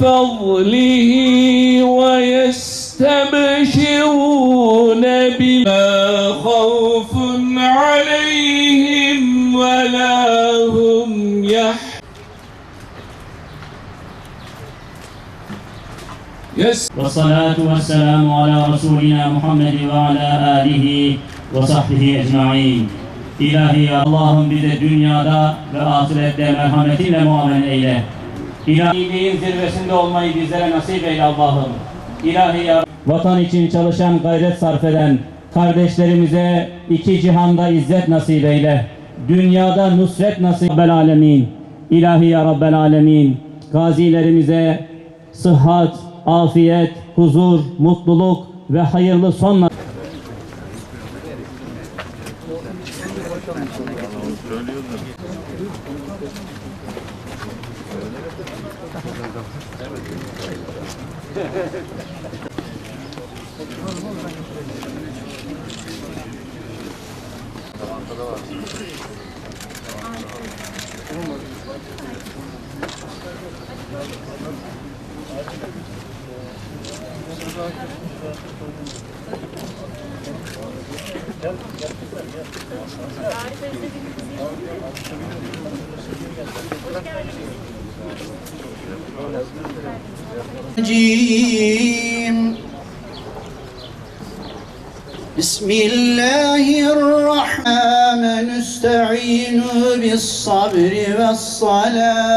فضله ويستبشرون بما خوف عليهم ولا هم يحزنون والصلاة والسلام على رسولنا محمد وعلى آله وصحbihi ecmaîn. İlahi Allah'ım bize dünyada ve ahirette merhametinle muamele eyle. İlahi iyiliğin zirvesinde olmayı bizlere nasip eyle Allah'ım. İlahi ya Vatan için çalışan, gayret sarf eden kardeşlerimize iki cihanda izzet nasip eyle. Dünyada nusret nasip Rabbel alemin. İlahi ya Rabbel alemin. Gazilerimize sıhhat, afiyet, huzur, mutluluk ve hayırlı son الرجيم. بسم الله الرحمن نستعين بالصبر والصلاة.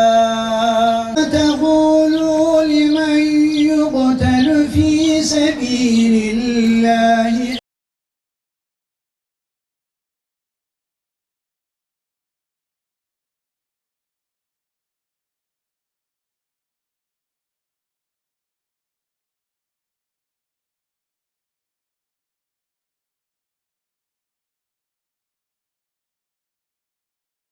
تقولوا لمن يقتل في سبيل